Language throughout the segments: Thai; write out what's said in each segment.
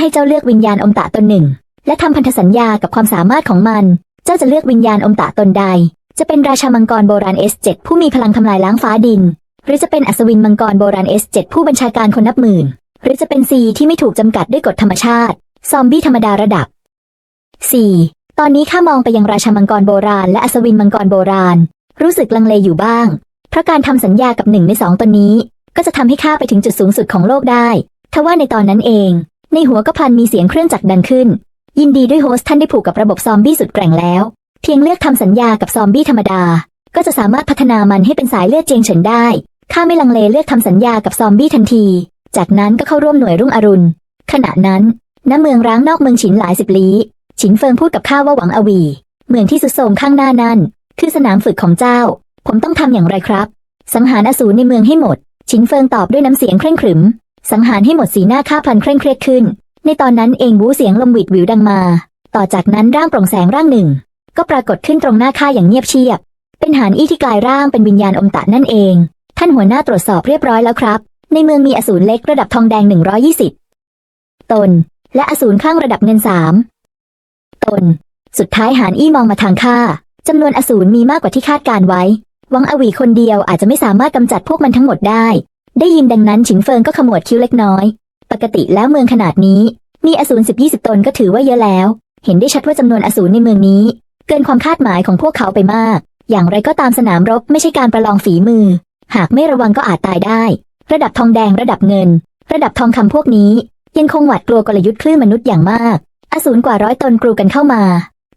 ให้เจ้าเลือกวิญญาณอมตะตนหนึ่ง และทำพันธสัญญากับความสามารถของมัน เจ้าจะเลือกวิญญาณอมตะตนใด จะเป็นราชามังกรโบราณ S7 ผู้มีพลังทำลายล้างฟ้าดิน หรือจะเป็นอัศวินมังกรโบราณ S7 ผู้บัญชาการคนนับหมื่น หรือจะเป็นซีที่ไม่ถูกจำกัดด้วยกฎธรรมชาติ ซอมบี้ธรรมดาระดับ 4. ตอนนี้ข้ามองไปยังราชามังกรโบราณ และอัศวินมังกรโบราณ รู้สึกลังเลอยู่บ้าง เพราะการทำสัญญากับหนึ่งในสองตนนี้ ก็จะทำให้ข้าไปถึงจุดสูงสุดของโลกได้ทว่าในตอนนั้นเอง ในหัวก็พันมีเสียงเครื่องจักรดังขึ้น ยินดีด้วยโฮสต์ท่านได้ผูกกับระบบซอมบี้สุดแกร่งแล้ว เพียงเลือกทำสัญญากับซอมบี้ธรรมดา ก็จะสามารถพัฒนามันให้เป็นสายเลือดเจียงเฉินได้ ข้าไม่ลังเลเลือกทำสัญญากับซอมบี้ทันที จากนั้นก็เข้าร่วมหน่วยรุ่งอรุณ ขณะนั้น ณ เมืองร้างนอกเมืองฉินหลายสิบลี้ ฉินเฟิงพูดกับข้าว่าหวังอวี เมืองที่สุดโทมข้างหน้านั่นคือสนามฝึกของเจ้า ผมต้องทำอย่างไรครับ สังหารอสูรในเมืองให้หมด ฉินเฟิงตอบด้วยน้ำเสียงเคร่งขรึม สังหารให้หมดสีหน้าข้าพลันเคร่งเครียดขึ้น ในตอนนั้นเองบูเสียงลมหวิดวิวดังมา ต่อจากนั้นร่างโปร่งแสงร่างหนึ่ง ก็ปรากฏขึ้นตรงหน้าข้าอย่างเงียบเชียบ เป็นหานอี้ที่กลายร่างเป็นวิญญาณอมตะนั่นเอง ท่านหัวหน้าตรวจสอบเรียบร้อยแล้วครับ ในเมืองมีอสูรเล็กระดับทองแดง 120 ตน และอสูรข้างระดับเงินสามตน สุดท้ายหานอี้มองมาทางข้าจำนวนอสูรมีมากกว่าที่คาดการไว้ หวังอวีคนเดียวอาจจะไม่สามารถกำจัดพวกมันทั้งหมดได้ ได้ยินดังนั้นฉินเฟิงก็ขมวดคิ้วเล็กน้อย ปกติแล้วเมืองขนาดนี้ มีอสูรสิบยี่สิบตนก็ถือว่าเยอะแล้ว เห็นได้ชัดว่าจำนวนอสูรในเมืองนี้ เกินความคาดหมายของพวกเขาไปมาก อย่างไรก็ตามสนามรบไม่ใช่การประลองฝีมือ หากไม่ระวังก็อาจตายได้ ระดับทองแดงระดับเงิน ระดับทองคำพวกนี้ ยังคงหวาดกลัวกลยุทธ์คลื่นมนุษย์อย่างมาก อสูรกว่าร้อยตนกรูกันเข้ามา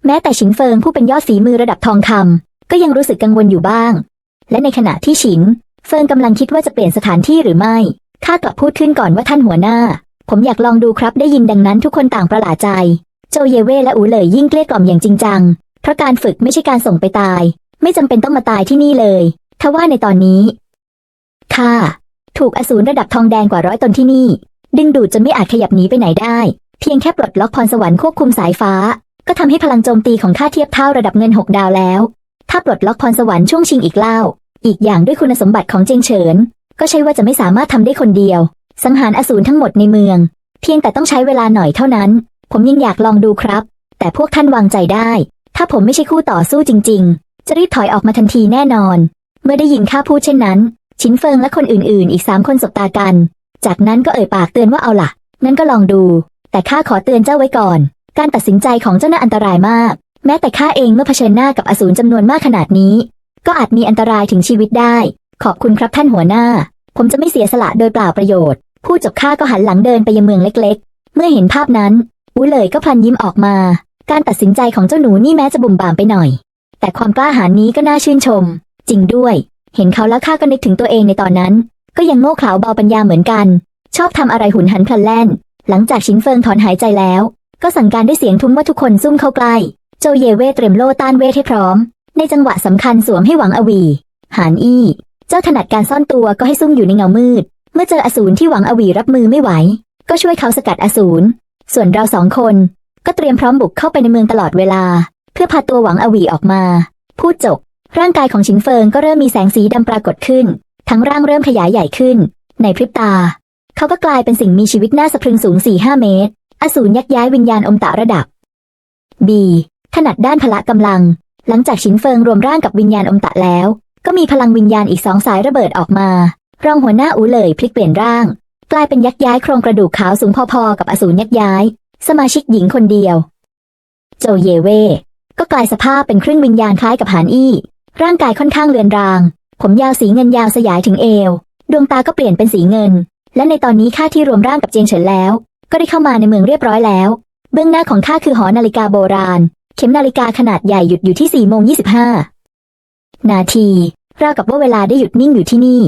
แม้แต่ฉินเฟิงผู้เป็นยอดฝีมือระดับทองคำก็ยังรู้สึกกังวลอยู่บ้าง และในขณะที่ฉิน เฟิงกำลังคิดว่าจะเปลี่ยนสถานที่หรือไม่ข้ากลับพูดขึ้นก่อนว่าท่านหัวหน้า ผมอยากลองดูครับได้ยินดังนั้นทุกคนต่างประหลาดใจ โจเยเว่และอูเลยยิ่งเกลี้ยกล่อมอย่างจริงจัง เพราะการฝึกไม่ใช่การส่งไปตาย ไม่จำเป็นต้องมาตายที่นี่เลยทว่าในตอนนี้ข้าถูกอสูรระดับทองแดงกว่าร้อยตนที่นี่ ดึงดูดจนไม่อาจขยับหนีไปไหนได้ เพียงแค่ปลดล็อกพรสวรรค์ควบคุมสายฟ้า ก็ทำให้พลังโจมตีของข้าเทียบเท่าระดับเงินหกดาวแล้ว ถ้าปลดล็อกพรสวรรค์ช่วงชิงอีกเล่า อีกอย่างด้วยคุณสมบัติของเจงเฉิน ก็ใช่ว่าจะไม่สามารถทำได้คนเดียว สังหารอสูรทั้งหมดในเมือง เพียงแต่ต้องใช้เวลาหน่อยเท่านั้น ผมยังอยากลองดูครับ แต่พวกท่านวางใจได้ ถ้าผมไม่ใช่คู่ต่อสู้จริง ๆ จะรีบถอยออกมาทันทีแน่นอน เมื่อได้ยินข้าพูดเช่นนั้น ชินเฟิงและคนอื่นๆ อีกสามคนสบตากัน จากนั้นก็เอ่ยปากเตือนว่าเอาล่ะงั้นก็ลองดู แต่ข้าขอเตือนเจ้าไว้ก่อน การตัดสินใจของเจ้าน่าอันตรายมาก แม้แต่ข้าเองเมื่อเผชิญหน้ากับอสูรจำนวนมากขนาดนี้ ก็อาจมีอันตรายถึงชีวิตได้ ขอบคุณครับท่านหัวหน้า ผมจะไม่เสียสละโดยเปล่าประโยชน์พูดจบข้าก็หันหลังเดินไปยังเมืองเล็ก ๆ เมื่อเห็นภาพนั้น อูเลยก็พลันยิ้มออกมา การตัดสินใจของเจ้าหนูนี่แม้จะบุ่มบ่ามไปหน่อย แต่ความกล้าหาญนี้ก็น่าชื่นชม จริงด้วย เห็นเขาแล้วข้าก็นึกถึงตัวเองในตอนนั้น ก็ยังโง่เขลาเบาปัญญาเหมือนกัน ชอบทำอะไรหุนหันพลันแล่น หลังจากชินเฟิงถอนหายใจแล้ว ก็สั่งการด้วยเสียงทุ้มว่าทุกคนซุ่มเข้าใกล้ โจเยเว่เตรียมโล่ต้านเวทให้พร้อม ในจังหวะสำคัญสวมให้หวังอวี หานอี้ เจ้าถนัดการซ่อนตัวก็ให้ซุ่มอยู่ในเงามืด เมื่อเจออสูรที่หวังอวีรับมือไม่ไหว ก็ช่วยเขาสกัดอสูร ส่วนเราสองคน ก็เตรียมพร้อมบุกเข้าไปในเมืองตลอดเวลา เพื่อพาตัวหวังอวีออกมา พูดจบ ร่างกายของชิงเฟิงก็เริ่มมีแสงสีดำปรากฏขึ้น ทั้งร่างเริ่มขยายใหญ่ขึ้น ในพริบตา เขาก็กลายเป็นสิ่งมีชีวิตน่าสะพรึงสูง4-5เมตร อสูรยักย้ายวิญญาณอมตะระดับ B ถนัดด้านพละกำลัง หลังจากชินเฟิงรวมร่างกับวิญญาณอมตะแล้ว ก็มีพลังวิญญาณอีกสองสายระเบิดออกมา รองหัวหน้าอูเลยพลิกเปลี่ยนร่าง กลายเป็นยักษ์ย้ายโครงกระดูกขาวสูงพอๆกับอสูรยักษ์ย้าย สมาชิกหญิงคนเดียว โจเยเว่ก็กลายสภาพเป็นครึ่งวิญญาณคล้ายกับหานอี้ ร่างกายค่อนข้างเลือนราง ผมยาวสีเงินยาวสยายถึงเอว ดวงตาก็เปลี่ยนเป็นสีเงิน และในตอนนี้ข้าที่รวมร่างกับเจียงเฉินแล้ว ก็ได้เข้ามาในเมืองเรียบร้อยแล้ว เบื้องหน้าของข้าคือหอนาฬิกาโบราณ เข็มนาฬิกาขนาดใหญ่หยุดอยู่ที่4โมง25นาทีราวกับว่าเวลาได้หยุดนิ่งอยู่ที่นี่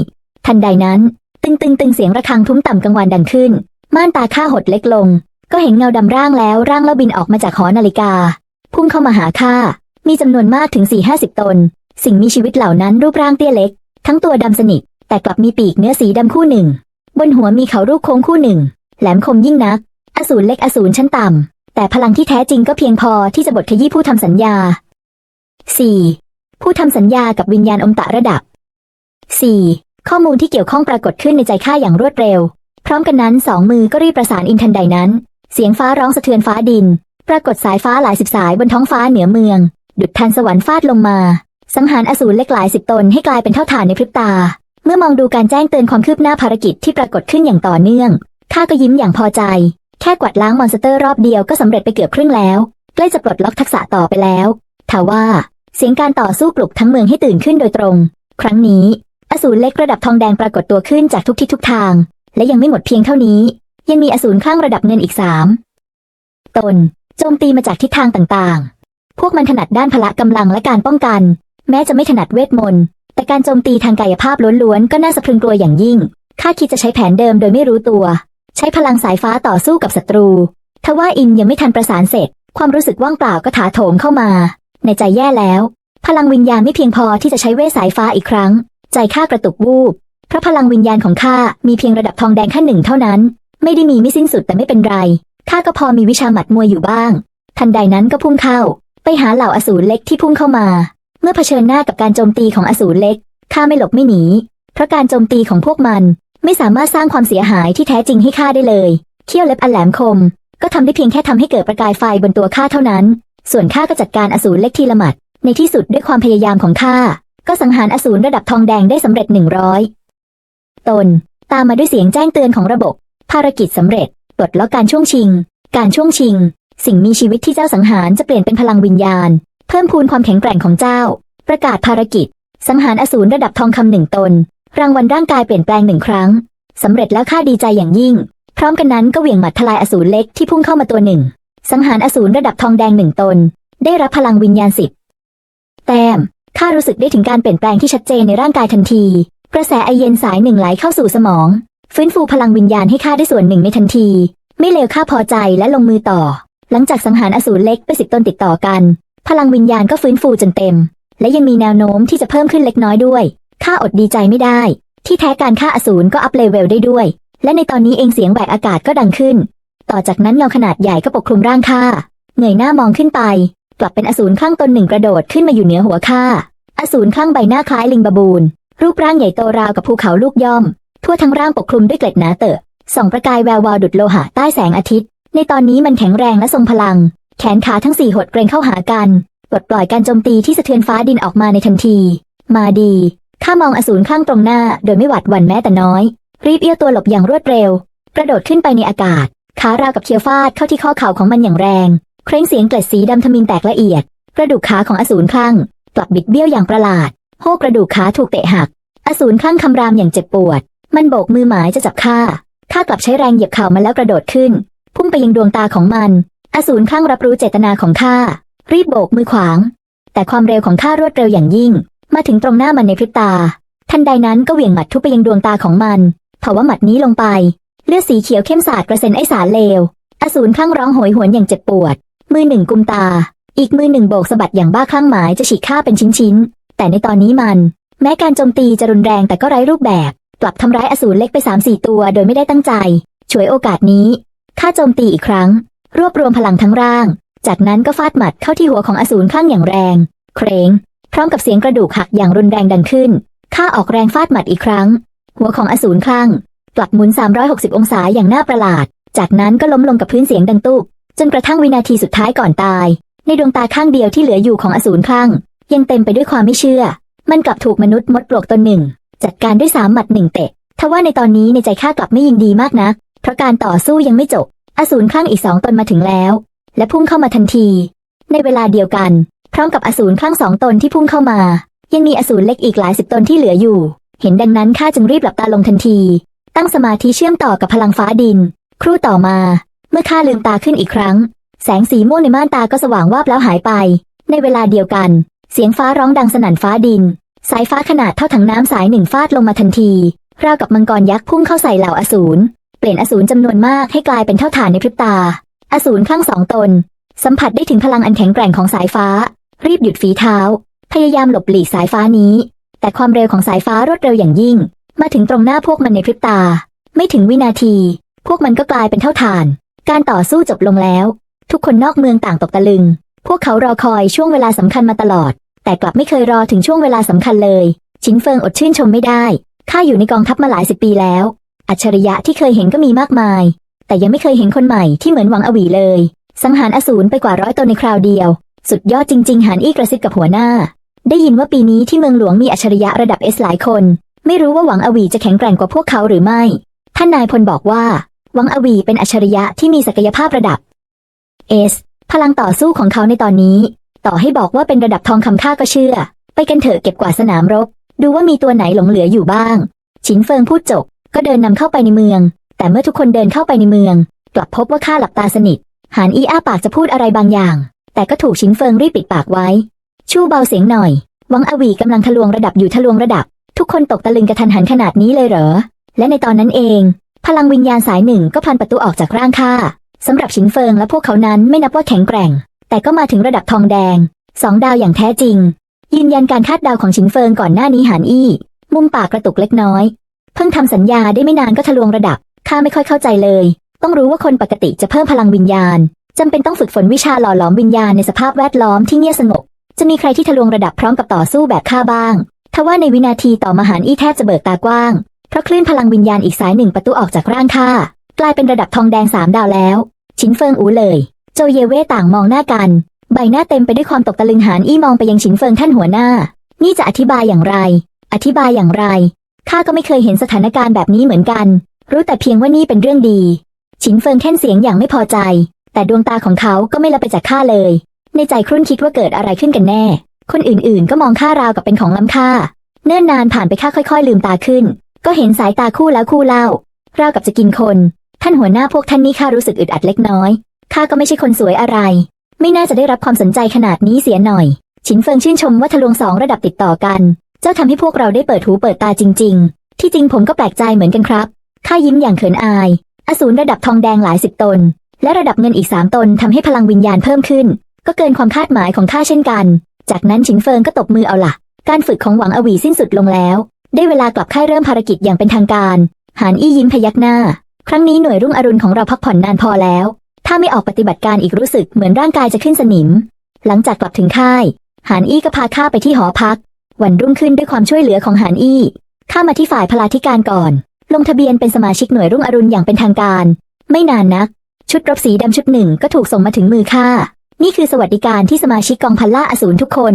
ทันใดนั้น ตึงตึงตึงเสียงระฆังทุ้มต่ำกลางวันดังขึ้น ม่านตาข้าหดเล็กลง ก็เห็นเงาดำร่างแล้วร่างแล้วบินออกมาจากหอนาฬิกา พุ่งเข้ามาหาข้า มีจำนวนมากถึง4ี่ห้าสิบตน สิ่งมีชีวิตเหล่านั้นรูปร่างเตี้ยเล็ก ทั้งตัวดำสนิท แต่กลับมีปีกเนื้อสีดำคู่หนึ่ง บนหัวมีเขารูปโค้งคู่หนึ่ง แหลมคมยิ่งนัก อสูรเล็กอสูรชั้นต่ำ แต่พลังที่แท้จริงก็เพียงพอที่จะบดขยี้ผู้ทำสัญญา 4. ผู้ทำสัญญากับวิญญาณอมตะระดับ 4. ข้อมูลที่เกี่ยวข้องปรากฏขึ้นในใจข้าอย่างรวดเร็ว พร้อมกันนั้นสองมือก็รีบประสานอินทันใดนั้น เสียงฟ้าร้องสะเทือนฟ้าดิน ปรากฏสายฟ้าหลายสิบสายบนท้องฟ้าเหนือเมือง ดุจทันสวรรค์ฟาดลงมา สังหารอสูรเล็กหลายสิบตนให้กลายเป็นเท่าฐานในพริบตา เมื่อมองดูการแจ้งเตือนความคืบหน้าภารกิจที่ปรากฏขึ้นอย่างต่อเนื่องข้าก็ยิ้มอย่างพอใจ แค่กวาดล้างมอนสเตอร์รอบเดียวก็สำเร็จไปเกือบครึ่งแล้ว ใกล้จะปลดล็อกทักษะต่อไปแล้วทว่า เสียงการต่อสู้ปลุกทั้งเมืองให้ตื่นขึ้นโดยตรง ครั้งนี้ อสูรเล็กระดับทองแดงปรากฏตัวขึ้นจากทุกทิศทุกทาง และยังไม่หมดเพียงเท่านี้ ยังมีอสูรคลั่งระดับเงินอีกสามตนโจมตีมาจากทิศทางต่างๆ พวกมันถนัดด้านพละกำลังและการป้องกัน แม้จะไม่ถนัดเวทมนต์แต่การโจมตีทางกายภาพล้วนๆก็น่าสะพรึงกลัวอย่างยิ่งข้าคิดจะใช้แผนเดิมโดยไม่รู้ตัว ใช้พลังสายฟ้าต่อสู้กับศัตรู ทว่าอินยังไม่ทันประสานเสร็จ ความรู้สึกว่างเปล่าก็ถาโถมเข้ามา ในใจแย่แล้ว พลังวิญญาณไม่เพียงพอที่จะใช้เวทสายฟ้าอีกครั้ง ใจข้ากระตุกวูบ เพราะพลังวิญญาณของข้ามีเพียงระดับทองแดงขั้นหนึ่งเท่านั้น ไม่ได้มีไม่สิ้นสุดแต่ไม่เป็นไร ข้าก็พอมีวิชาหมัดมวยอยู่บ้าง ทันใดนั้นก็พุ่งเข้า ไปหาเหล่าอสูรเล็กที่พุ่งเข้ามา เมื่อเผชิญหน้ากับการโจมตีของอสูรเล็ก ข้าไม่หลบไม่หนี เพราะการโจมตีของพวกมัน ไม่สามารถสร้างความเสียหายที่แท้จริงให้ข้าได้เลย เขี้ยวเล็บอันแหลมคม ก็ทำได้เพียงแค่ทำให้เกิดประกายไฟบนตัวข้าเท่านั้น ส่วนข้าก็จัดการอสูรเล็กทีละหมัด ในที่สุดด้วยความพยายามของข้า ก็สังหารอสูรระดับทองแดงได้สำเร็จหนึ่งร้อยตน ตามมาด้วยเสียงแจ้งเตือนของระบบ ภารกิจสำเร็จปลดล็อกการช่วงชิง การช่วงชิง สิ่งมีชีวิตที่เจ้าสังหารจะเปลี่ยนเป็นพลังวิญญาณ เพิ่มพูนความแข็งแกร่งของเจ้า ประกาศภารกิจ สังหารอสูรระดับทองคำหนึ่งตน รางวัลร่างกายเปลี่ยนแปลงหนึ่งครั้งสำเร็จแล้วข้าดีใจอย่างยิ่ง พร้อมกันนั้นก็เหวี่ยงหมัดทลายอสูรเล็กที่พุ่งเข้ามาตัวหนึ่ง สังหารอสูรระดับทองแดงหนึ่งตน ได้รับพลังวิญญาณสิบแต้มข้ารู้สึกได้ถึงการเปลี่ยนแปลงที่ชัดเจนในร่างกายทันที กระแสไอเย็นสายหนึ่งไหลเข้าสู่สมอง ฟื้นฟูพลังวิญญาณให้ข้าได้ส่วนหนึ่งในทันที ไม่เลวข้าพอใจและลงมือต่อ หลังจากสังหารอสูรเล็กไปสิบตนติดต่อกัน พลังวิญญาณก็ฟื้นฟูจนเต็ม และยังมีแนวโน้มที่จะเพิ่มขึ้นเล็กน้อยด้วย ข้าอดดีใจไม่ได้ ที่แท้การฆ่าอสูรก็อัพเลเวลได้ด้วย และในตอนนี้เองเสียงแหวกอากาศก็ดังขึ้น ต่อจากนั้นเงาขนาดใหญ่ก็ปกคลุมร่างข้าเงยหน้ามองขึ้นไป กลับเป็นอสูรคลั่งตนหนึ่งกระโดดขึ้นมาอยู่เหนือหัวข้าอสูรคลั่งใบหน้าคล้ายลิงบาบูนรูปร่างใหญ่โตราวกับภูเขาลูกย่อม ทั่วทั้งร่างปกคลุมด้วยเกล็ดหนาเตอะส่องประกายแวววาวดุดโลหะใต้แสงอาทิตย์ ในตอนนี้มันแข็งแรงและทรงพลัง แขนขาทั้งสี่หดเกรงเข้าหากันปลดปล่อยการโจมตีที่สะเทือนฟ้าดินออกมาในทันที มาดี ข้ามองอสูรข้างตรงหน้าโดยไม่หวาดหวั่นแม้แต่น้อย รีบเอี้ยวตัวหลบอย่างรวดเร็ว กระโดดขึ้นไปในอากาศ ขาราวกับเคียวฟาดเข้าที่ข้อเข่าของมันอย่างแรง เคร่งเสียงเกล็ดสีดำทมินแตกละเอียด กระดูกขาของอสูรคลั่งกลับบิดเบี้ยวอย่างประหลาดโหกระดูกขาถูกเตะหัก อสูรคลั่งคำรามอย่างเจ็บปวด มันโบกมือหมายจะจับข้าข้ากลับใช้แรงเหยียบเข่ามันแล้วกระโดดขึ้น พุ่งไปยังดวงตาของมัน อสูรคลั่งรับรู้เจตนาของข้ารีบโบกมือขวาง แต่ความเร็วของข้ารวดเร็วอย่างยิ่ง มาถึงตรงหน้ามันในพริบตา ทันใดนั้นก็เหวี่ยงหมัดทุบไปยังดวงตาของมันเผาว่าหมัดนี้ลงไป เลือดสีเขียวเข้มสาดกระเซ็นไอสารเลว อสูรคลั่งร้องโหยหวนอย่างเจ็บปวด มือหนึ่งกุมตา อีกมือหนึ่งโบกสะบัดอย่างบ้าคลั่งหมายจะฉีกข้าเป็นชิ้นๆ แต่ในตอนนี้มัน แม้การโจมตีจะรุนแรงแต่ก็ไร้รูปแบบ กลับทำร้ายอสูรเล็กไปสามสี่ตัวโดยไม่ได้ตั้งใจฉวยโอกาสนี้ข้าโจมตีอีกครั้ง รวบรวมพลังทั้งร่าง จากนั้นก็ฟาดหมัดเข้าที่หัวของอสูรคลั่งอย่างแรง เครง พร้อมกับเสียงกระดูกหักอย่างรุนแรงดังขึ้น ข้าออกแรงฟาดหมัดอีกครั้ง หัวของอสูรคลั่งกลับหมุน 360 องศาอย่างน่าประหลาด จากนั้นก็ล้มลงกับพื้นเสียงดังตุบจนกระทั่งวินาทีสุดท้ายก่อนตาย ในดวงตาข้างเดียวที่เหลืออยู่ของอสูรคลั่ง ยังเต็มไปด้วยความไม่เชื่อ มันกลับถูกมนุษย์มดปลวกตนหนึ่ง จัดการด้วยสามหมัดหนึ่งเตะทว่าในตอนนี้ในใจข้ากลับไม่ยินดีมากนัก เพราะการต่อสู้ยังไม่จบ อสูรคลั่งอีกสองตนมาถึงแล้ว และพุ่งเข้ามาทันที ในเวลาเดียวกัน พร้อมกับอสูรคลั่งสองตนที่พุ่งเข้ามา ยังมีอสูรเล็กอีกหลายสิบตนที่เหลืออยู่ เห็นดังนั้นข้าจึงรีบหลับตาลงทันที ตั้งสมาธิเชื่อมต่อกับพลังฟ้าดิน ครู่ต่อมา เมื่อข้าลืมตาขึ้นอีกครั้ง แสงสีม่วงในม่านตาก็สว่างวาบแล้วหายไป ในเวลาเดียวกัน เสียงฟ้าร้องดังสนั่นฟ้าดิน สายฟ้าขนาดเท่าถังน้ำสายหนึ่งฟาดลงมาทันทีราวกับมังกรยักษ์พุ่งเข้าใส่เหล่าอสูรเปลี่ยนอสูรจำนวนมากให้กลายเป็นเท่าฐานในพริบตา อสูรข้างสองตน สัมผัสได้ถึงพลังอันแข็งแกร่งของสายฟ้า รีบหยุดฝีเท้า พยายามหลบหลีกสายฟ้านี้ แต่ความเร็วของสายฟ้ารวดเร็วอย่างยิ่ง มาถึงตรงหน้าพวกมันในพริบตา ไม่ถึงวินาที พวกมันก็กลายเป็นเท่าฐาน การต่อสู้จบลงแล้ว ทุกคนนอกเมืองต่างตกตะลึง พวกเขารอคอยช่วงเวลาสำคัญมาตลอด แต่กลับไม่เคยรอถึงช่วงเวลาสำคัญเลย ชินเฟิงอดชื่นชมไม่ได้ข้าอยู่ในกองทัพมาหลายสิบปีแล้ว อัจฉริยะที่เคยเห็นก็มีมากมาย แต่ยังไม่เคยเห็นคนใหม่ที่เหมือนหวังอวีเลย สังหารอสูรไปกว่าร้อยตนในคราวเดียว สุดยอดจริง ๆหานอี้กระซิบกับหัวหน้า ได้ยินว่าปีนี้ที่เมืองหลวงมีอัจฉริยะระดับเอสหลายคน ไม่รู้ว่าหวังอวีจะแข็งแกร่งกว่าพวกเขาหรือไม่ ท่านนายพลบอกว่า หวังอวีเป็นอัจฉริยะที่มีศักยภาพระดับเอสพลังต่อสู้ของเขาในตอนนี้ ต่อให้บอกว่าเป็นระดับทองคำค่าก็เชื่อ ไปกันเถอะเก็บกวาดสนามรบ ดูว่ามีตัวไหนหลงเหลืออยู่บ้าง ฉินเฟิงพูดจบ ก็เดินนำเข้าไปในเมือง แต่เมื่อทุกคนเดินเข้าไปในเมือง กลับพบว่าข้าหลับตาสนิท หานอี้อ้าปากจะพูดอะไรบางอย่าง แต่ก็ถูกฉินเฟิงรีบปิดปากไว้ ชู่เบาเสียงหน่อย วังอวีกำลังทะลวงระดับอยู่ทะลวงระดับ ทุกคนตกตะลึงกระทันหันขนาดนี้เลยเหรอ และในตอนนั้นเอง พลังวิญญาณสายหนึ่งก็พันประตูออกจากร่างข้าสำหรับฉินเฟิงและพวกเขานั้นไม่นับว่าแข็งแกร่ง แต่ก็มาถึงระดับทองแดงสองดาวอย่างแท้จริง ยืนยันการคาดเดาวของฉินเฟิงก่อนหน้านี้หานอี้มุมปากกระตุกเล็กน้อย เพิ่งทำสัญญาได้ไม่นานก็ทะลวงระดับข้าไม่ค่อยเข้าใจเลย ต้องรู้ว่าคนปกติจะเพิ่มพลังวิญญาณ จำเป็นต้องฝึกฝนวิชาหล่อหลอมวิญญาณในสภาพแวดล้อมที่เงียบสงบ จะมีใครที่ทะลวงระดับพร้อมกับต่อสู้แบบข้าบ้างทว่าในวินาทีต่อมาหารอี้แทบจะเบิกตากว้าง เพราะคลื่นพลังวิญญาณอีกสายหนึ่งประตูออกจากร่างข้ากลายเป็นระดับทองแดงสามดาวแล้ว ชินเฟิงอูเลย โจเยเว่ต่างมองหน้ากัน ใบหน้าเต็มไปด้วยความตกตะลึงหานอี้มองไปยังชินเฟิงท่านหัวหน้า นี่จะอธิบายอย่างไร อธิบายอย่างไรข้าก็ไม่เคยเห็นสถานการณ์แบบนี้เหมือนกัน รู้แต่เพียงว่านี่เป็นเรื่องดี ชินเฟิงแค่นเสียงอย่างไม่พอใจ แต่ดวงตาของเขาก็ไม่ละไปจากข้าเลย ในใจครุ่นคิดว่าเกิดอะไรขึ้นกันแน่ คนอื่นๆ ก็มองข้าราวกับเป็นของล้ำค่า เนิ่นนานผ่านไปข้าค่อย ๆ ลืมตาขึ้น ก็เห็นสายตาคู่แล้วคู่เล่าราวกับจะกินคน ท่านหัวหน้าพวกท่านนี่ข้ารู้สึกอึดอัดเล็กน้อยข้าก็ไม่ใช่คนสวยอะไร ไม่น่าจะได้รับความสนใจขนาดนี้เสียหน่อยฉินเฟิงชื่นชมว่าทะลวงสองระดับติดต่อกัน เจ้าทำให้พวกเราได้เปิดหูเปิดตาจริง ๆ ที่จริงผมก็แปลกใจเหมือนกันครับข้ายิ้มอย่างเขินอาย อสูรระดับทองแดงหลายสิบตน และระดับเงินอีกสามตนทำให้พลังวิญญาณเพิ่มขึ้น ก็เกินความคาดหมายของข้าเช่นกัน จากนั้นฉินเฟิงก็ตบมือเอาล่ะการฝึกของหวังอวีสิ้นสุดลงแล้ว ได้เวลากลับค่ายเริ่มภารกิจอย่างเป็นทางการ หานอี้ยิ้มพยักหน้า ครั้งนี้หน่วยรุ่งอรุณของเราพักผ่อนนานพอแล้ว ถ้าไม่ออกปฏิบัติการอีกรู้สึกเหมือนร่างกายจะขึ้นสนิม หลังจากกลับถึงค่าย หานอี้ก็พาข้าไปที่หอพัก วันรุ่งขึ้นด้วยความช่วยเหลือของหานอี้ข้ามาที่ฝ่ายพลาธิการก่อน ลงทะเบียนเป็นสมาชิกหน่วยรุ่งอรุณอย่างเป็นทางการ ไม่นานนัก ชุดรบสีดำชุดหนึ่งก็ถูกส่งมาถึงมือข้า นี่คือสวัสดิการที่สมาชิกกองพันล่าอสูรทุกคน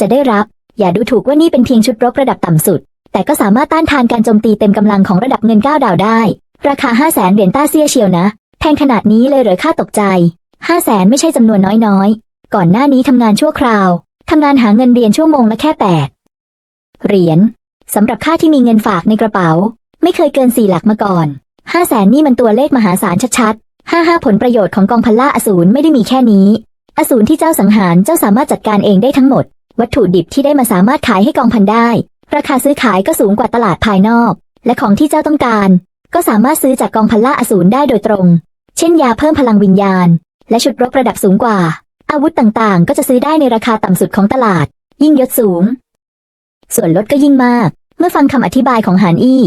จะได้รับ อย่าดูถูกว่านี่เป็นเพียงชุดรบระดับต่ำสุด แต่ก็สามารถต้านทานการโจมตีเต็มกำลังของระดับเงินก้าดาวได้ ราคาห้าแสนเหรียญต้าเซียเชียวนะ แพงขนาดนี้เลยเหรอข้าตกใจห้าแสนไม่ใช่จำนวนน้อยๆ ก่อนหน้านี้ทำงานชั่วคราวทำงานหาเงินเรียนชั่วโมงละแค่แปดเหรียญสำหรับข้าที่มีเงินฝากในกระเป๋า ไม่เคยเกินสี่หลักมาก่อนห้าแสนนี่มันตัวเลขมหาศาลชัด ห้าห้าผลประโยชน์ของกองพันล่าอสูรไม่ได้มีแค่นี้ อสูรที่เจ้าสังหารเจ้าสามารถจัดการเองได้ทั้งหมด วัตถุดิบที่ได้มาสามารถขายให้กองพันได้ ราคาซื้อขายก็สูงกว่าตลาดภายนอก และของที่เจ้าต้องการ ก็สามารถซื้อจากกองพันล่าอสูรได้โดยตรง เช่นยาเพิ่มพลังวิญญาณ และชุดรบระดับสูงกว่า อาวุธต่างๆ ก็จะซื้อได้ในราคาต่ำสุดของตลาด ยิ่งยศสูง ส่วนลดก็ยิ่งมาก เมื่อฟังคำอธิบายของหานอี้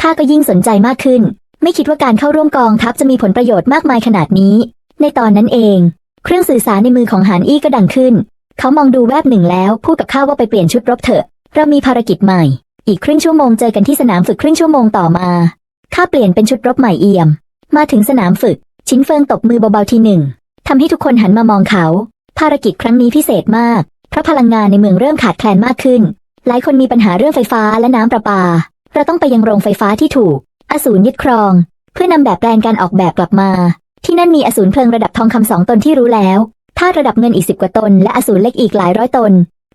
ข้าก็ยิ่งสนใจมากขึ้น ไม่คิดว่าการเข้าร่วมกองทัพจะมีผลประโยชน์มากมายขนาดนี้ ในตอนนั้นเอง เครื่องสื่อสารในมือของหานอี้ก็ดังขึ้น เขามองดูแวบหนึ่งแล้วพูดกับข้าว่าไปเปลี่ยนชุดรบเถอะ เรามีภารกิจใหม่ อีกครึ่งชั่วโมงเจอกันที่สนามฝึกครึ่งชั่วโมงต่อมาข้าเปลี่ยนเป็นชุดรบใหม่เอี่ยม มาถึงสนามฝึก ชิ้นเฟิงตบมือเบาๆทีหนึ่งทำให้ทุกคนหันมามองเขา ภารกิจครั้งนี้พิเศษมาก เพราะพลังงานในเมืองเริ่มขาดแคลนมากขึ้น หลายคนมีปัญหาเรื่องไฟฟ้าและน้ำประปา เราต้องไปยังโรงไฟฟ้าที่ถูก อสูรยึดครอง เพื่อนำแบบแปลนการออกแบบกลับมา ที่นั่นมีอสูรเพลิงระดับทองคำสองตนที่รู้แล้วถ้าระดับเงินอีกสิบกว่าตน และอสูรเล็กอีกหลายร้อยตน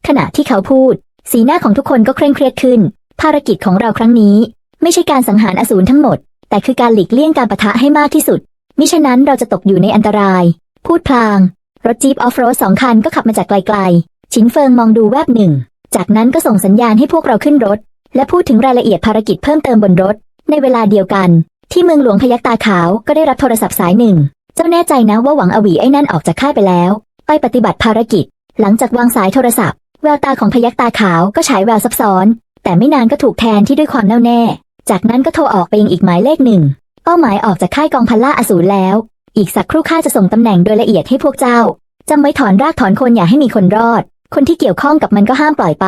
ขณะที่เขาพูด สีหน้าของทุกคนก็เคร่งเครียดขึ้น ภารกิจของเราครั้งนี้ ไม่ใช่การสังหารอสูรทั้งหมด แต่คือการหลีกเลี่ยงการปะทะให้มากที่สุด มิฉะนั้นเราจะตกอยู่ในอันตราย พูดพลาง รถจี๊ปออฟโรดสองคันก็ขับมาจากไกลๆ ชินเฟิงมองดูแวบหนึ่ง จากนั้นก็ส่งสัญญาณให้พวกเราขึ้นรถ และพูดถึงรายละเอียดภารกิจเพิ่มเติมบนรถ ในเวลาเดียวกัน ที่เมืองหลวงพยักตาขาวก็ได้รับโทรศัพท์สายหนึ่ง เจ้าแน่ใจนะว่าหวังอวีไอ้นั่นออกจากค่ายไปแล้ว ไปปฏิบัติภารกิจ หลังจากวางสายโทรศัพท์แววตาของพยักตาขาวก็ฉายแววซับซ้อน แต่ไม่นานก็ถูกแทนที่ด้วยความแน่วแน่ จากนั้นก็โทรออกไปยังอีกหมายเลขหนึ่งเป้าหมายออกจากค่ายกองพันล่าอสูรแล้ว อีกสักครู่ข้าจะส่งตำแหน่งโดยละเอียดให้พวกเจ้าจำไว้ถอนรากถอนคนอย่าให้มีคนรอด คนที่เกี่ยวข้องกับมันก็ห้ามปล่อยไป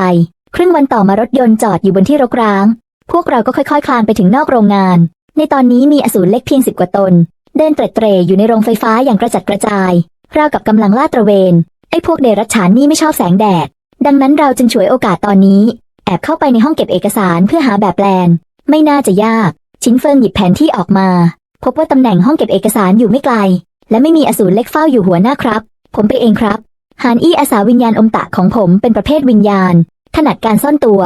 ครึ่งวันต่อมารถยนต์จอดอยู่บนที่รกร้าง พวกเราก็ค่อยๆ คลานไปถึงนอกโรงงาน ในตอนนี้มีอสูรเล็กเพียงสิบกว่าตน เดินเตร็ดเตรอยู่ในโรงไฟฟ้าอย่างกระจัดกระจาย ราวกับกำลังลาดตระเวน ไอ้พวกเดรัจฉานนี่ไม่ชอบแสงแดด ดังนั้นเราจึงฉวยโอกาสตอนนี้ แอบเข้าไปในห้องเก็บเอกสารเพื่อหาแบบแปลน ไม่น่าจะยาก ชินเฟิงหยิบแผนที่ออกมา พบว่าตำแหน่งห้องเก็บเอกสารอยู่ไม่ไกล และไม่มีอสูรเล็กเฝ้าอยู่หัวหน้าครับ ผมไปเองครับฮานอี้อาสาวิญญาณอมตะของผมเป็นประเภทวิญญาณ ถนัดการซ่อนตัว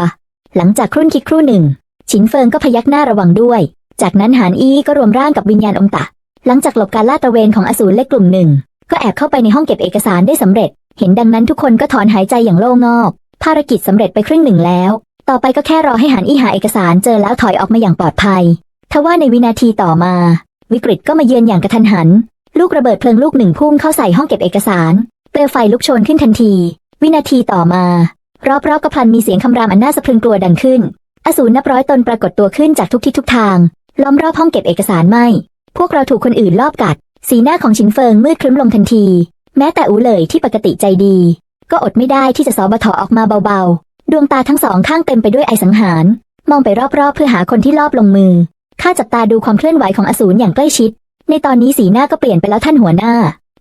หลังจากครุ่นคิดครู่หนึ่ง ชินเฟิงก็พยักหน้าระวังด้วย จากนั้นหานอี้ก็รวมร่างกับวิญญาณอมตะ หลังจากหลบการลาดตระเวนของอสูรเล็กกลุ่มหนึ่ง ก็แอบเข้าไปในห้องเก็บเอกสารได้สำเร็จ เห็นดังนั้นทุกคนก็ถอนหายใจอย่างโล่งอก ภารกิจสำเร็จไปครึ่งหนึ่งแล้ว ต่อไปก็แค่รอให้หานอี้หาเอกสารเจอแล้วถอยออกมาอย่างปลอดภัย ทว่าในวินาทีต่อมา วิกฤตก็มาเยือนอย่างกระทันหัน ลูกระเบิดเพลิงลูกหนึ่งพุ่งเข้าใส่ห้องเก็บเอกสาร เปลวไฟลุกโชนขึ้นทันที วินาทีต่อมา รอบๆกระพันมีเสียงคำรามอันน่าสะพรึงกลัวดังขึ้น อสูรนับร้อยตนปรากฏตัวขึ้นจากทุกทิศทุกทาง ล้อมรอบห้องเก็บเอกสารไม่ พวกเราถูกคนอื่นลอบกัด สีหน้าของชินเฟิงมืดครึ้มลงทันที แม้แต่อูเหลยที่ปกติใจดี ก็อดไม่ได้ที่จะสอบถอออกมาเบาๆ ดวงตาทั้งสองข้างเต็มไปด้วยไอสังหาร มองไปรอบๆ เพื่อหาคนที่ลอบลงมือ ข้าจับตาดูความเคลื่อนไหวของอสูรอย่างใกล้ชิด ในตอนนี้สีหน้าก็เปลี่ยนไปแล้วท่านหัวหน้า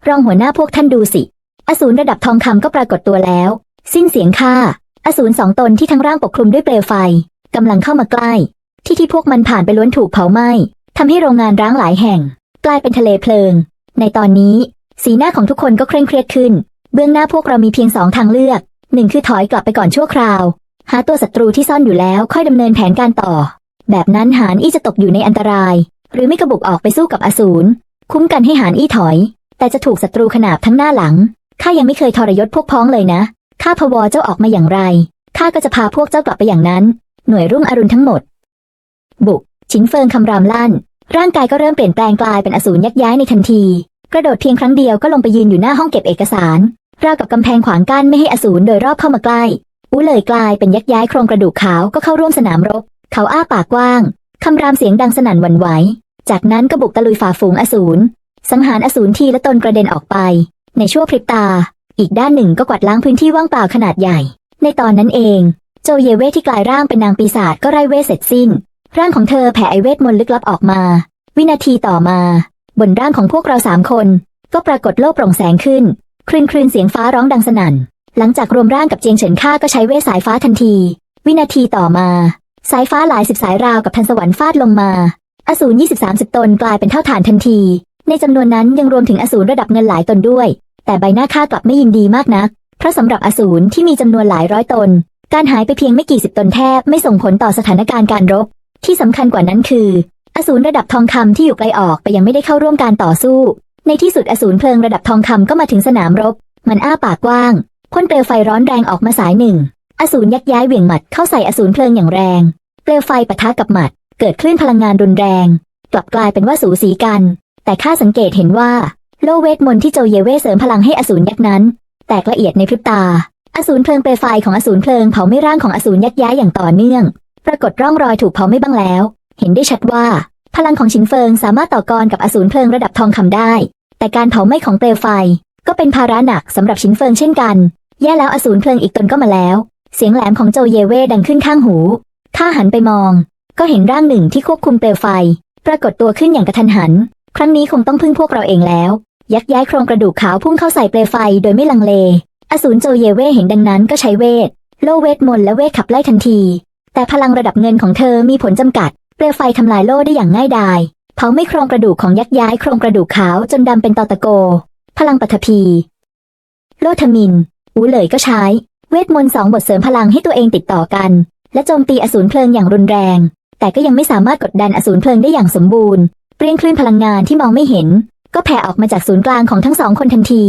รองหัวหน้าพวกท่านดูสิ อสูรระดับทองคำก็ปรากฏตัวแล้ว สิ้นเสียงข้าอสูรสองตนที่ทั้งร่างปกคลุมด้วยเปลวไฟ กำลังเข้ามาใกล้ ที่ที่พวกมันผ่านไปล้วนถูกเผาไหม้ทำให้โรงงานร้างหลายแห่ง กลายเป็นทะเลเพลิง ในตอนนี้ สีหน้าของทุกคนก็เคร่งเครียดขึ้น เบื้องหน้าพวกเรามีเพียงสองทางเลือกหนึ่งคือถอยกลับไปก่อนชั่วคราว หาตัวศัตรูที่ซ่อนอยู่แล้วค่อยดำเนินแผนการต่อ แบบนั้นหานอี้จะตกอยู่ในอันตราย หรือไม่กระบุกออกไปสู้กับอสูรคุ้มกันให้หานอี้ถอย แต่จะถูกศัตรูขนาบทั้งหน้าหลังข้ายังไม่เคยทรยศพวกพ้องเลยนะข้าพวเจ้าออกมาอย่างไรข้าก็จะพาพวกเจ้ากลับไปอย่างนั้น หน่วยรุ่งอรุณทั้งหมด บุก ชินเฟิงคำรามลั่น ร่างกายก็เริ่มเปลี่ยนแปลงกลายเป็นอสูรยักย้ายในทันที กระโดดเพียงครั้งเดียวก็ลงไปยืนอยู่หน้าห้องเก็บเอกสาร ราวกับกำแพงขวางกั้นไม่ให้อสูรโดยรอบเข้ามาใกล้ อู้เลยกลายเป็นยักย้ายโครงกระดูกขาวก็เข้าร่วมสนามรบ เขาอ้าปากกว้าง คำรามเสียงดังสนั่นหวั่นไหว จากนั้นก็บุกตะลุยฝ่าฝูงอสูร สังหารอสูรทีละตนกระเด็นออกไป ในชั่วพริบตา อีกด้านหนึ่งก็กวาดล้างพื้นที่ว่างเปล่าขนาดใหญ่ ในตอนนั้นเอง โจเยเวทที่กลายร่างเป็นนางปีศาจก็ไร้เวทเสร็จสิ้น ร่างของเธอแผ่ไอเวทมนต์ลึกลับออกมา วินาทีต่อมา บนร่างของพวกเราสามคน ก็ปรากฏโลกโปร่งแสงขึ้น คลื่นคลื่นเสียงฟ้าร้องดังสนั่น หลังจากรวมร่างกับเจียงเฉินข้าก็ใช้เวทสายฟ้าทันที วินาทีต่อมา สายฟ้าหลายสิบสายราวกับทันสวรรค์ฟาดลงมา อสูรยี่สิบสามสิบตนกลายเป็นเท่าฐานทันที ในจำนวนนั้นยังรวมถึงอสูรระดับเงินหลายตนด้วย แต่ใบหน้าข้ากลับไม่ยินดีมากนัก เพราะสำหรับอสูรที่มีจำนวนหลายร้อยตน การหายไปเพียงไม่กี่สิบตนแทบไม่ส่งผลต่อสถานการณ์การรบ ที่สำคัญกว่านั้นคือ อสูรระดับทองคำที่อยู่ไกลออกไปยังไม่ได้เข้าร่วมการต่อสู้ ในที่สุดอสูรเพลิงระดับทองคำก็มาถึงสนามรบ มันอ้าปากกว้างพ่นเปลวไฟร้อนแรงออกมาสายหนึ่ง อสูรยักย้ายเหวี่ยงหมัดเข้าใส่อสูรเพลิงอย่างแรง เปลวไฟปะทะกับหมัด เกิดคลื่นพลังงานรุนแรง กลับกลายเป็นว่าสูสีกัน แต่ข้าสังเกตเห็นว่า โลเวทมนต์ที่โจเยเวเสริมพลังให้อสูรยักษ์นั้น แตกละเอียดในพริบตา อสูรเพลิงเปลวไฟของอสูรเพลิงเผาไม่ร่างของอสูรยักย้ายอย่างต่อเนื่อง ปรากฏร่องรอยถูกเผาไม่บ้างแล้ว เห็นได้ชัดว่า พลังของชินเฟิงสามารถต่อกรกับอสูรเพลิงระดับทองคำได้ แต่การเผาไหม้ของเปลวไฟ ก็เป็นภาระหนักสำหรับชินเฟิงเช่นกัน แย่แล้วอสูรเพลิงอีกตนก็มาแล้ว เสียงแหลมของโจเยเว่ดังขึ้นข้างหู ข้าหันไปมอง ก็เห็นร่างหนึ่งที่ควบคุมเปลวไฟ ปรากฏตัวขึ้นอย่างกระทันหัน ครั้งนี้คงต้องพึ่งพวกเราเองแล้ว ยักย้ายโครงกระดูกขาวพุ่งเข้าใส่เปลวไฟโดยไม่ลังเล อสูรโจเยเว่เห็นดังนั้นก็ใช้เวท โลเวทมนต์และเวทขับไล่ทันที แต่พลังระดับเงินของเธอมีผลจำกัด เปลวไฟทำลายโล่ได้อย่างง่ายดาย เผาไม่โครงกระดูกของยักษ์ย้ายโครงกระดูกขาวจนดำเป็นตอตะโก พลังปัทภี โลทมิน อูเหลยก็ใช้ เวทมนต์สองบทเสริมพลังให้ตัวเองติดต่อกัน และโจมตีอสูรเพลิงอย่างรุนแรง แต่ก็ยังไม่สามารถกดดันอสูรเพลิงได้อย่างสมบูรณ์ เปลี่ยนคลื่นพลังงานที่มองไม่เห็น ก็แผ่ออกมาจากศูนย์กลางของทั้งสองคนทันที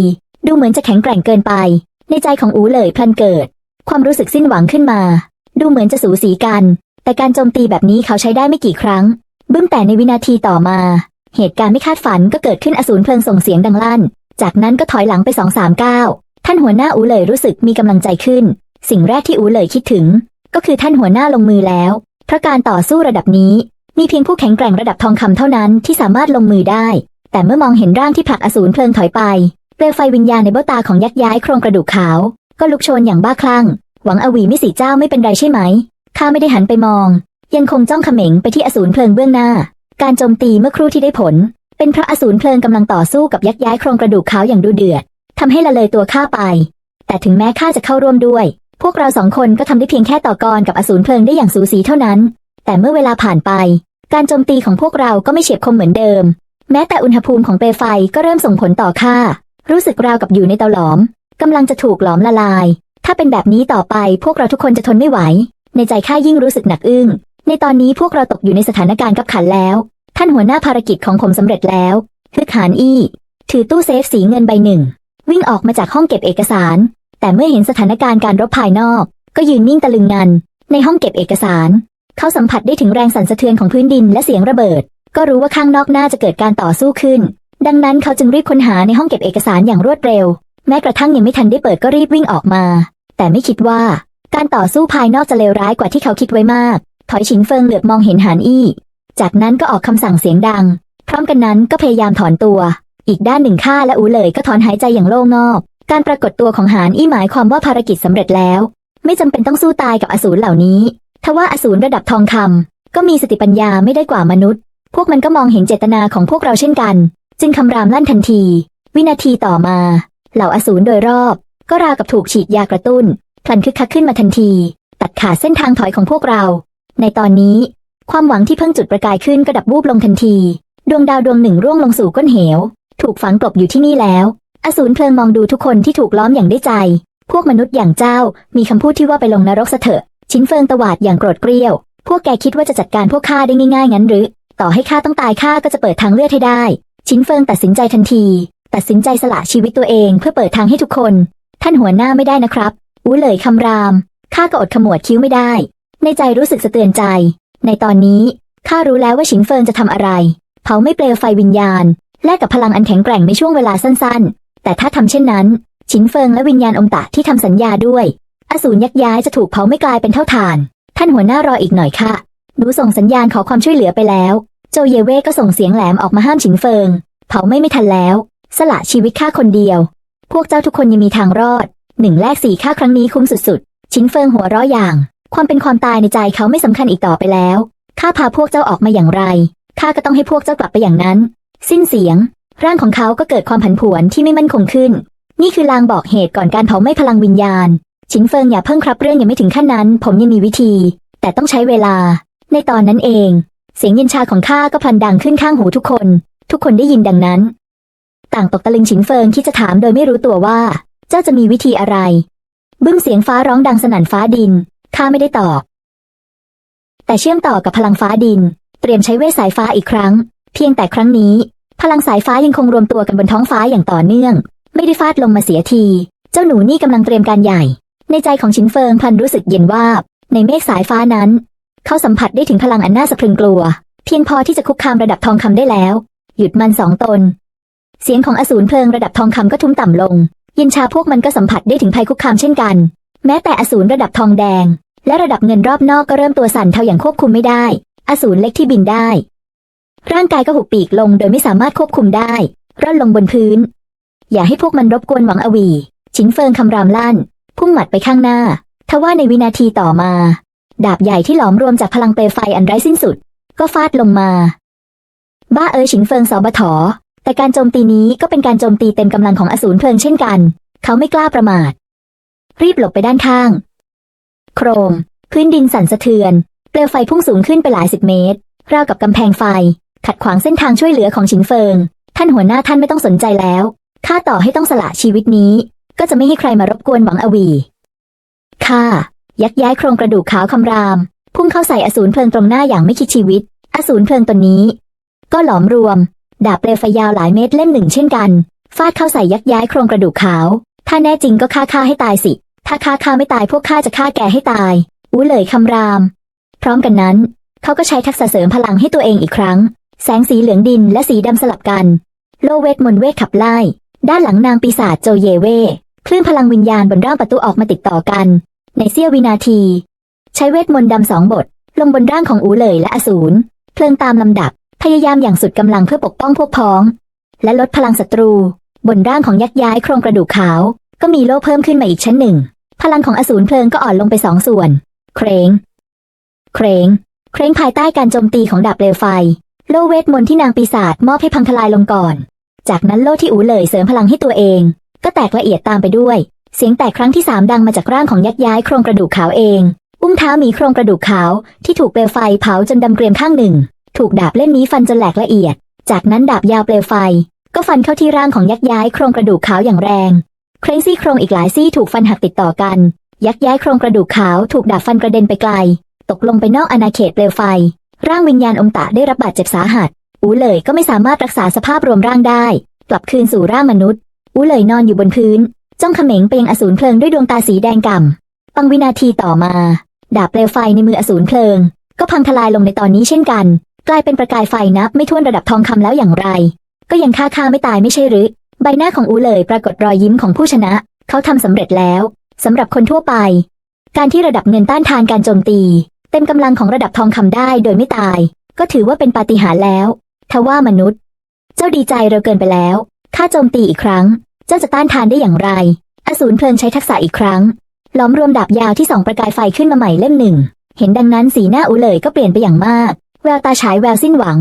ดูเหมือนจะแข็งแกร่งเกินไป ในใจของอูเหลยพลันเกิด ความรู้สึกสิ้นหวังขึ้นมา ดูเหมือนจะสูสีกัน แต่การโจมตีแบบนี้เขาใช้ได้ไม่กี่ครั้ง บึ้มแต่ในวินาทีต่อมา เหตุการณ์ไม่คาดฝันก็เกิดขึ้นอสูรเพลิงส่งเสียงดังลั่น จากนั้นก็ถอยหลังไปสองสามก้าวท่านหัวหน้าอูเหลยรู้สึกมีกำลังใจขึ้น สิ่งแรกที่อูเหลยคิดถึง ก็คือท่านหัวหน้าลงมือแล้ว เพราะการต่อสู้ระดับนี้ มีเพียงผู้แข็งแกร่งระดับทองคำเท่านั้นที่สามารถลงมือได้ แต่เมื่อมองเห็นร่างที่ผลักอสูรเพลิงถอยไป เปลวไฟวิญญาณในเบ้าตาของยักษ์ย้ายโครงกระดูกขาว ก็ลุกโชนอย่างบ้าคลั่ง หวังอวีมิสีเจ้าไม่เป็นไรใช่ไหม ข้าไม่ได้หันไปมอง ยังคงจ้องเขม็งไปที่อสูรเพลิงเบื้องหน้า การโจมตีเมื่อครู่ที่ได้ผล เป็นเพราะอสูรเพลิงกำลังต่อสู้กับยักษ์ย้ายโครงกระดูกขาวอย่างดูเดือดทำให้ละเลยตัวข้าไป แต่ถึงแม้ข้าจะเข้าร่วมด้วย พวกเราสองคนก็ทำได้เพียงแค่ต่อกรกับอสูรเพลิงได้อย่างสูสีเท่านั้น แต่เมื่อเวลาผ่านไป การโจมตีของพวกเราก็ไม่เฉียบคมเหมือนเดิม แม้แต่อุณหภูมิของเปลวไฟก็เริ่มส่งผลต่อข้า รู้สึกราวกับอยู่ในเตาหลอมกำลังจะถูกหลอมละลาย ถ้าเป็นแบบนี้ต่อไปพวกเราทุกคนจะทนไม่ไหว ในใจข้ายิ่งรู้สึกหนักอึ้ง ในตอนนี้พวกเราตกอยู่ในสถานการณ์กับขันแล้ว ท่านหัวหน้าภารกิจของผมสำเร็จแล้วฮึกหานอี้ ถือตู้เซฟสีเงินใบหนึ่ง วิ่งออกมาจากห้องเก็บเอกสาร แต่เมื่อเห็นสถานการณ์การรบภายนอก ก็ยืนนิ่งตะลึงงัน ในห้องเก็บเอกสาร เขาสัมผัสได้ถึงแรงสั่นสะเทือนของพื้นดินและเสียงระเบิด ก็รู้ว่าข้างนอกน่าจะเกิดการต่อสู้ขึ้น ดังนั้นเขาจึงรีบค้นหาในห้องเก็บเอกสารอย่างรวดเร็ว แม้กระทั่งยังไม่ทันได้เปิดก็รีบวิ่งออกมา แต่ไม่คิดว่า การต่อสู้ภายนอกจะเลวร้ายกว่าที่เขาคิดไว้มาก ถอยฉินเฟิงเหลือบมองเห็นหานอี้ จากนั้นก็ออกคำสั่งเสียงดัง พร้อมกันนั้นก็พยายามถอนตัว อีกด้านหนึ่งข้าและอูเหลยก็ถอนหายใจอย่างโล่งอก การปรากฏตัวของหานอี้หมายความว่าภารกิจสำเร็จแล้ว ไม่จำเป็นต้องสู้ตายกับอสูรเหล่านี้ทว่าอสูรระดับทองคำก็มีสติปัญญาไม่ได้กว่ามนุษย์ พวกมันก็มองเห็นเจตนาของพวกเราเช่นกัน จึงคำรามลั่นทันที วินาทีต่อมา เหล่าอสูรโดยรอบ ก็ราวกับถูกฉีดยากระตุ้นพลันคึกคักขึ้นมาทันที ตัดขาดเส้นทางถอยของพวกเรา ในตอนนี้ ความหวังที่เพิ่งจุดประกายขึ้นก็ดับวูบลงทันที ดวงดาวดวงหนึ่งร่วงลงสู่ก้นเหว ถูกฝังกลบอยู่ที่นี่แล้ว อสูรเพลิงมองดูทุกคนที่ถูกล้อมอย่างได้ใจ พวกมนุษย์อย่างเจ้า มีคำพูดที่ว่าไปลงนรกซะเถอะ ชิ้นเฟิงตวาดอย่างโกรธเกรี้ยว พวกแกคิดว่าจะจัดการพวกข้าได้ง่ายๆงั้นหรือ ต่อให้ข้าต้องตายข้าก็จะเปิดทางเลือดให้ได้ ชิ้นเฟิงตัดสินใจทันที ตัดสินใจสละชีวิตตัวเองเพื่อเปิดทางให้ทุกคน ท่านหัวหน้าไม่ได้นะครับ อู้เลยคำราม ข้าก็อดขมวดคิ้วไม่ได้ ในใจรู้สึกสะเตือนใจ ในตอนนี้ข้ารู้แล้วว่าฉินเฟิงจะทำอะไร เผาไม่เปลวไฟวิญญาณ แลกกับพลังอันแข็งแกร่งในช่วงเวลาสั้นๆ แต่ถ้าทำเช่นนั้นฉินเฟิงและวิญญาณอมตะที่ทำสัญญาด้วย อสูรยักย้ายจะถูกเผาไม่กลายเป็นเท่าฐาน ท่านหัวหน้ารออีกหน่อยค่ะหนูส่งสัญญาณขอความช่วยเหลือไปแล้ว โจเยเว่ก็ส่งเสียงแหลมออกมาห้ามฉินเฟิง เผาไม่ไม่ทันแล้ว สละชีวิตข้าคนเดียว พวกเจ้าทุกคนยังมีทางรอด หนึ่งแลกสี่ค่าครั้งนี้คุ้มสุดๆชินเฟิงหัวเราะอย่าง ความเป็นความตายในใจเขาไม่สำคัญอีกต่อไปแล้ว ข้าพาพวกเจ้าออกมาอย่างไร ข้าก็ต้องให้พวกเจ้ากลับไปอย่างนั้น สิ้นเสียง ร่างของเขาก็เกิดความผันผวนที่ไม่มั่นคงขึ้น นี่คือลางบอกเหตุก่อนการเผาไหม้พลังวิญญาณชินเฟิงอย่าเพิ่งครับเรื่องยังไม่ถึงขั้นนั้น ผมยังมีวิธี แต่ต้องใช้เวลา ในตอนนั้นเอง เสียงเย็นชาของข้าก็พลันดังขึ้นข้างหูทุกคน ทุกคนได้ยินดังนั้น ต่างตกตะลึงฉินเฟิงคิดจะถามโดยไม่รู้ตัวว่า เจ้าจะมีวิธีอะไร บึ้มเสียงฟ้าร้องดังสนั่นฟ้าดินข้าไม่ได้ตอบ แต่เชื่อมต่อกับพลังฟ้าดิน เตรียมใช้เวทสายฟ้าอีกครั้ง เพียงแต่ครั้งนี้ พลังสายฟ้ายังคงรวมตัวกันบนท้องฟ้าอย่างต่อเนื่อง ไม่ได้ฟาดลงมาเสียที เจ้าหนูนี่กำลังเตรียมการใหญ่ ในใจของชินเฟิงพลันรู้สึกเย็นวาบในเมฆสายฟ้านั้น เขาสัมผัสได้ถึงพลังอันน่าสะพรึงกลัว เพียงพอที่จะคุกคามระดับทองคำได้แล้ว หยุดมันสองตน เสียงของอสูรเพลิงระดับทองคำก็ทุ้มต่ำลง เย็นชาพวกมันก็สัมผัสได้ถึงภัยคุกคามเช่นกัน แม้แต่อสูรระดับทองแดง และระดับเงินรอบนอกก็เริ่มตัวสั่นเทาอย่างควบคุมไม่ได้ อสูรเล็กที่บินได้ ร่างกายก็หุบปีกลงโดยไม่สามารถควบคุมได้ร่อนลงบนพื้น อย่าให้พวกมันรบกวนหวังอวี ชินเฟิงคำรามลั่น พุ่งหมัดไปข้างหน้าทว่าในวินาทีต่อมา ดาบใหญ่ที่หลอมรวมจากพลังเปลวไฟอันไร้สิ้นสุด ก็ฟาดลงมา บ้าเอ๋ยชิงเฟิงสอบถอ แต่การโจมตีนี้ก็เป็นการโจมตีเต็มกำลังของอสูรเพลิงเช่นกัน เขาไม่กล้าประมาท รีบหลบไปด้านข้าง โครม พื้นดินสั่นสะเทือน เปลวไฟพุ่งสูงขึ้นไปหลายสิบเมตร ราวกับกำแพงไฟ ขัดขวางเส้นทางช่วยเหลือของชินเฟิง ท่านหัวหน้าท่านไม่ต้องสนใจแล้วข้าต่อให้ต้องสละชีวิตนี้ ก็จะไม่ให้ใครมารบกวนหวังอวีข้า ยักย้ายโครงกระดูกขาวคำราม พุ่งเข้าใส่อสูรเพลิงตรงหน้าอย่างไม่คิดชีวิต อสูรเพลิงตนนี้ ก็หลอมรวม ดาบเปลวไฟยาวหลายเมตรเล่มหนึ่งเช่นกัน ฟาดเข้าใส่ยักย้ายโครงกระดูกขาว ถ้าแน่จริงก็ฆ่าข้าให้ตายสิ ถ้าฆ่าข้าไม่ตายพวกข้าจะฆ่าแกให้ตาย อู้เลยคำราม พร้อมกันนั้น เขาก็ใช้ทักษะเสริมพลังให้ตัวเองอีกครั้ง แสงสีเหลืองดินและสีดำสลับกัน โลเวทมนเวทขับไล่ ด้านหลังนางปีศาจโจเยเวคลื่นพลังวิญญาณบนร่างประตูออกมาติดต่อกัน ในเสี้ยววินาที ใช้เวทมนต์ดำสองบท ลงบนร่างของอูเหลยและอสูรเพลิงตามลำดับ พยายามอย่างสุดกำลังเพื่อปกป้องพวกพ้อง และลดพลังศัตรู บนร่างของยักษ์ย้ายโครงกระดูกขาว ก็มีโล่เพิ่มขึ้นมาอีกชั้นหนึ่ง พลังของอสูรเพลิงก็อ่อนลงไปสองส่วน เครงเครงเครงภายใต้การโจมตีของดาบเปลวไฟ โล่เวทมนต์ที่นางปีศาจมอบให้พังทลายลงก่อน จากนั้นโล่ที่อูเหลยเสริมพลังให้ตัวเอง ก็แตกละเอียดตามไปด้วย เสียงแตกครั้งที่สามดังมาจากร่างของยักษ์ย้ายโครงกระดูกขาวเอง อุ้งเท้ามีโครงกระดูกขาวที่ถูกเปลวไฟเผาจนดำเกรียมข้างหนึ่ง ถูกดาบเล่มนี้ฟันจนแหลกละเอียด จากนั้นดาบยาวเปลวไฟ ก็ฟันเข้าที่ร่างของยักษ์ย้ายโครงกระดูกขาวอย่างแรง เคร่งซี่โครงอีกหลายซี่ถูกฟันหักติดต่อกัน ยักษ์ย้ายโครงกระดูกขาวถูกดาบฟันกระเด็นไปไกล ตกลงไปนอกอาณาเขตเปลวไฟ ร่างวิญญาณอมตะได้รับบาดเจ็บสาหัส อูเลยก็ไม่สามารถรักษาสภาพรวมร่างได้ กลับคืนสู่ร่างมนุษย์ อูเลยนอนอยู่บนพื้น จ้องเขม็งไปยังอสูรเพลิงด้วยดวงตาสีแดงก่ำปังวินาทีต่อมา ดาบเปลวไฟในมืออสูรเพลิง ก็พังทลายลงในตอนนี้เช่นกัน กลายเป็นประกายไฟนับไม่ถ้วนระดับทองคำแล้วอย่างไร ก็ยังฆ่าข้าไม่ตายไม่ใช่หรือ ใบหน้าของอูเลยปรากฏรอยยิ้มของผู้ชนะ เขาทำสำเร็จแล้วสำหรับคนทั่วไป การที่ระดับเงินต้านทานการโจมตี เต็มกำลังของระดับทองคำได้โดยไม่ตาย ก็ถือว่าเป็นปาฏิหาริย์แล้วทว่ามนุษย์ เจ้าดีใจเร็วเกินไปแล้วข้าโจมตีอีกครั้ง เจ้าจะต้านทานได้อย่างไร อสูรเพลิงใช้ทักษะอีกครั้ง ล้อมรวมดาบยาวที่ส่องประกายไฟขึ้นมาใหม่เล่มหนึ่ง เห็นดังนั้นสีหน้าอูเลยก็เปลี่ยนไปอย่างมาก แววตาฉายแววสิ้นหวัง